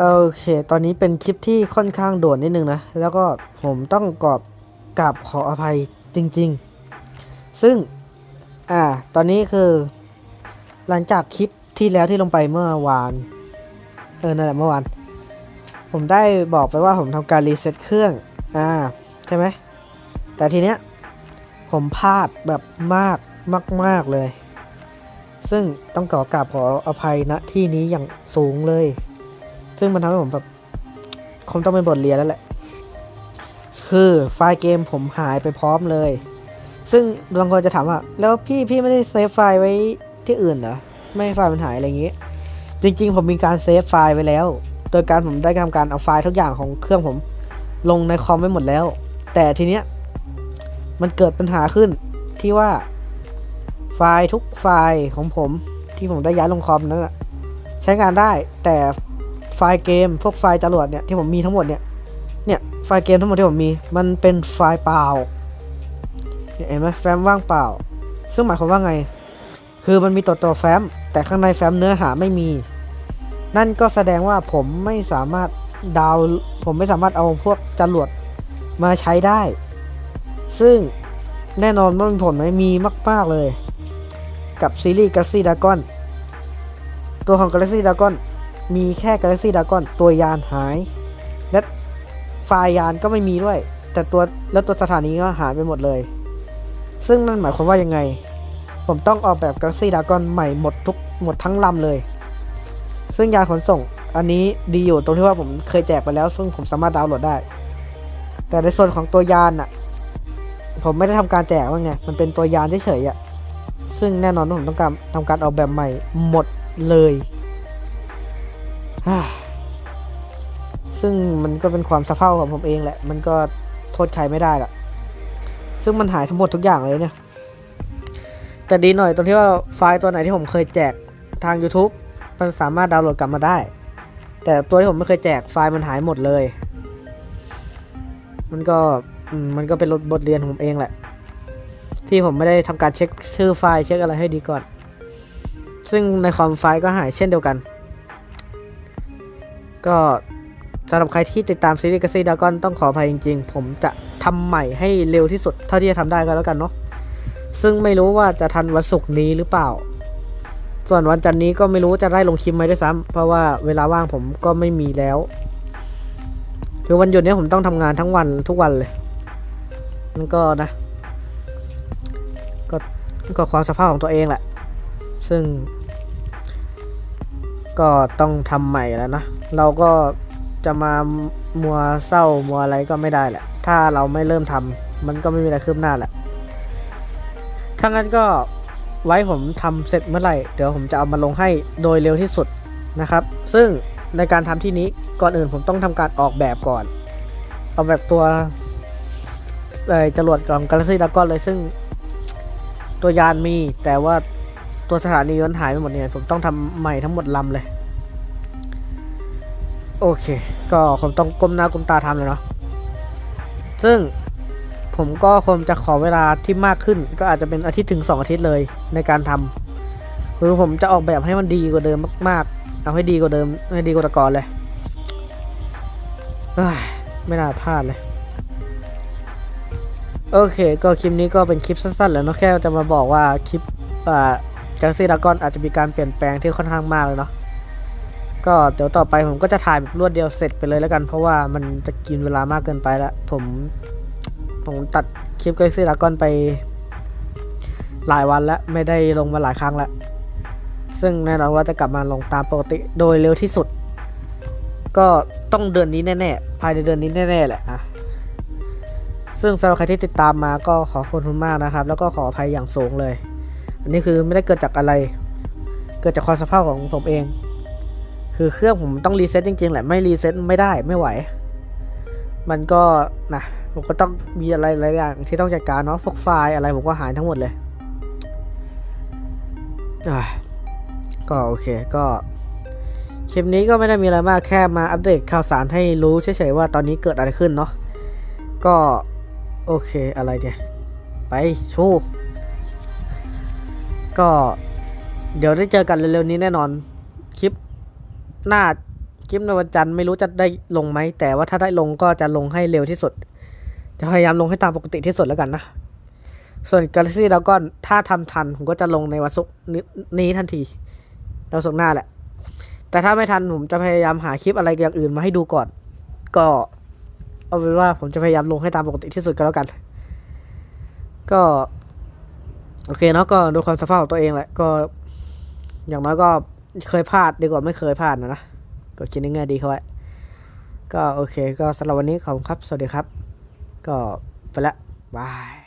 โอเค ตอนนี้เป็นคลิปที่ค่อนข้างด่วนนิดนึงนะ แล้วก็ผมต้องกอบกราบขออภัยจริง ๆ ซึ่ง อ่า ตอนนี้คือ หลังจากคลิปที่แล้วที่ลงไปเมื่อวาน เออ นั่นแหละเมื่อวาน ผมได้บอกไปว่าผมทำการรีเซ็ตเครื่อง อ่า ใช่ไหม แต่ทีเนี้ย ผมพลาดแบบมากมาก ๆ เลย ซึ่งต้องขอกราบขออภัยณที่นี้อย่างสูงเลย ซึ่งมันทำให้ผมแบบคงต้องเป็นบทเรียนแล้วแหละ คือไฟล์เกมผมหายไปพร้อมเลย ซึ่งบางคนจะถามว่า แล้วพี่พี่ไม่ได้เซฟไฟล์ไว้ที่อื่นเหรอ ไม่ไฟล์มันหายอะไรอย่างงี้ จริง ๆ ผมมีการเซฟไฟล์ไว้แล้ว โดยการผมได้ทำการเอาไฟล์ทุกอย่างของเครื่องผมลงในคอมไว้หมดแล้ว แต่ทีเนี้ยมันเกิดปัญหาขึ้นที่ว่าไฟล์ทุกไฟล์ของผมที่ผมได้ย้ายลงคอมนั้นอะใช้งานได้แต่ ไฟล์เกมพวกไฟล์จรวดเนี่ยที่ผมมีทั้งหมดเนี่ยเนี่ยไฟล์เกมทั้งหมดที่ผมมีมันเป็นไฟล์เปล่าเห็นไหมแฟ้มว่างเปล่า ซึ่งหมายความว่าไง คือมันมีตัวตัวแฟ้ม แต่ข้างในแฟ้มเนื้อหาไม่มี นั่นก็แสดงว่าผมไม่สามารถดาวผมไม่สามารถเอาพวกจรวดมาใช้ได้ ซึ่งแน่นอนว่ามีผลไหมมีมาก ๆ เลย กับซีรีส์ Galaxy Dragon ตัวของ Galaxy Dragon มีแค่ Galaxy Dragon ตัวยานหาย และไฟล์ยานก็ไม่มีด้วย แต่ตัวแล้วตัวสถานีก็หายไปหมดเลย ซึ่งนั่นหมายความว่ายังไง ผมต้องออกแบบ Galaxy Dragon ใหม่หมดทุกหมดทั้งลำเลย ซึ่งยานขนส่งอันนี้ดีอยู่ตรงที่ว่าผมเคยแจกไปแล้ว ซึ่งผมสามารถดาวน์โหลดได้ แต่ในส่วนของตัวยานอะผมไม่ได้ทำการแจกว่าไง มันเป็นตัวยานเฉยๆอะซึ่งแน่นอนว่าผมต้องการทำการออกแบบใหม่หมดเลย ซึ่งมันก็เป็นความสะเพร่าของผมเองแหละ มันก็โทษใครไม่ได้ละซึ่งมันหายทั้งหมดทุกอย่างเลยเนี่ย แต่ดีหน่อยตรงที่ว่าไฟล์ตัวไหนที่ผมเคยแจกทาง YouTube มันสามารถดาวน์โหลดกลับมาได้ แต่ตัวที่ผมไม่เคยแจกไฟล์มันหายหมดเลย มันก็มมันก็เป็นบทเรียนของผมเองแหละ ที่ผมไม่ได้ทำการเช็คชื่อไฟล์เช็คอะไรให้ดีก่อน ซึ่งในคอมไฟล์ก็หายเช่นเดียวกัน ก็สำหรับใครที่ติดตามซีรีส์กซี่ดากอนต้องขออภัยจริง ๆ ผมจะทำใหม่ให้เร็วที่สุดเท่าที่จะทำได้ก็แล้วกันเนาะซึ่งไม่รู้ว่าจะทันวันศุกร์นี้หรือเปล่า ส่วนวันจันทร์นี้ก็ไม่รู้จะได้ลงคลิปไหมด้วยซ้ำเพราะว่าเวลาว่างผมก็ไม่มีแล้ว คือวันหยุดนี้ผมต้องทำงานทั้งวันทุกวันเลยมันก็นะก็ก็ความสภาพของตัวเองแหละ ซึ่ง ก็ต้องทำใหม่แล้วนะ เราก็จะมามัวเศร้ามัวอะไรก็ไม่ได้แหละ ถ้าเราไม่เริ่มทำมันก็ไม่มีอะไรคืบหน้าแหละถ้างั้นก็ไว้ผมทำเสร็จเมื่อไหร่ เดี๋ยวผมจะเอามาลงให้โดยเร็วที่สุดนะครับ ซึ่งในการทำที่นี้ก่อนอื่นผมต้องทำการออกแบบก่อน ออกแบบตัวเอ่อจรวดของ Galaxy Dragon เลยซึ่ง ตัวยานมีแต่ว่าตัวสถานีมันหายไปหมดเนี่ยผมต้องทำใหม่ทั้งหมดลำเลย โอเค ก็ผมต้องก้มหน้าก้มตาทำเลยเนาะซึ่งผมก็คงจะขอเวลาที่มากขึ้น ก็อาจจะเป็นอาทิตย์ถึง 2 อาทิตย์เลยในการทำคือผมจะออกแบบให้มันดีกว่าเดิมมาก ๆ เอาให้ดีกว่าเดิมให้ดีกว่าแต่ก่อนเลยไม่น่าพลาดเลย โอเค ก็คลิปนี้ก็เป็นคลิปสั้นๆแหล้วเนาะแค่จะมาบอกว่าคลิปอ่า Galaxy Dragon อาจจะมีการเปลี่ยนแปลงที่ค่อนข้างมากเลยเนาะ ก็เดี๋ยวต่อไปผมก็จะถ่ายแบบรวดเดียวเสร็จไปเลยแล้วกัน เพราะว่ามันจะกินเวลามากเกินไปล้วผมผมตัดคลิป Galaxy Dragon ไป หลายวันแล้วไม่ได้ลงมาหลายครั้งแล้ว ซึ่งแน่นอนว่าจะกลับมาลงตามปกติโดยเร็วที่สุด ก็ต้องเดือนนี้แน่ๆภายในเดือนนี้แน่ๆแหละอะซึ่งสำหรับใครที่ติดตามมาก็ขอขอบคุณมากนะครับ แล้วก็ขออภัยอย่างสูงเลย อันนี้คือไม่ได้เกิดจากอะไร เกิดจากความสภาพของผมเอง คือเครื่องผมต้องรีเซ็ตจริงๆแหละไม่รีเซ็ตไม่ได้ไม่ไหว มันก็นะผมก็ต้องมีอะไรหลายอย่างที่ต้องจัดการเนาะพวกไฟล์อะไรผมก็หายทั้งหมดเลยก็โอเคก็คลิปนี้ก็ไม่ได้มีอะไรมากแค่มาอัปเดตข่าวสารให้รู้เฉยๆว่าตอนนี้เกิดอะไรขึ้นเนาะก็โอเคอะไรเนี่ยไปชูก็เดี๋ยวได้เจอกันเร็วๆนี้แน่นอนคลิป หน้าคลิปในวันจันทร์ไม่รู้จะได้ลงไหม แต่ว่าถ้าได้ลงก็จะลงให้เร็วที่สุด จะพยายามลงให้ตามปกติที่สุดแล้วกันนะ ส่วน Galaxy Dragon ถ้าทำทันผมก็จะลงในวันศุกร์นี้ทันทีวันศุกร์หน้าแหละ แต่ถ้าไม่ทันผมจะพยายามหาคลิปอะไรอย่างอื่นมาให้ดูก่อน ก็เอาเป็นว่าผมจะพยายามลงให้ตามปกติที่สุดก็แล้วกัน ก็โอเคเนาะก็ดูความสภาพของตัวเองแหละก็อย่างน้อยก็ เคยพลาดดีกว่าไม่เคยพลาดนะนะก็คิดง่ายๆดีเขาไว้ก็โอเค ก็สำหรับวันนี้ขอบคุณครับ สวัสดีครับ ก็ไปละบาย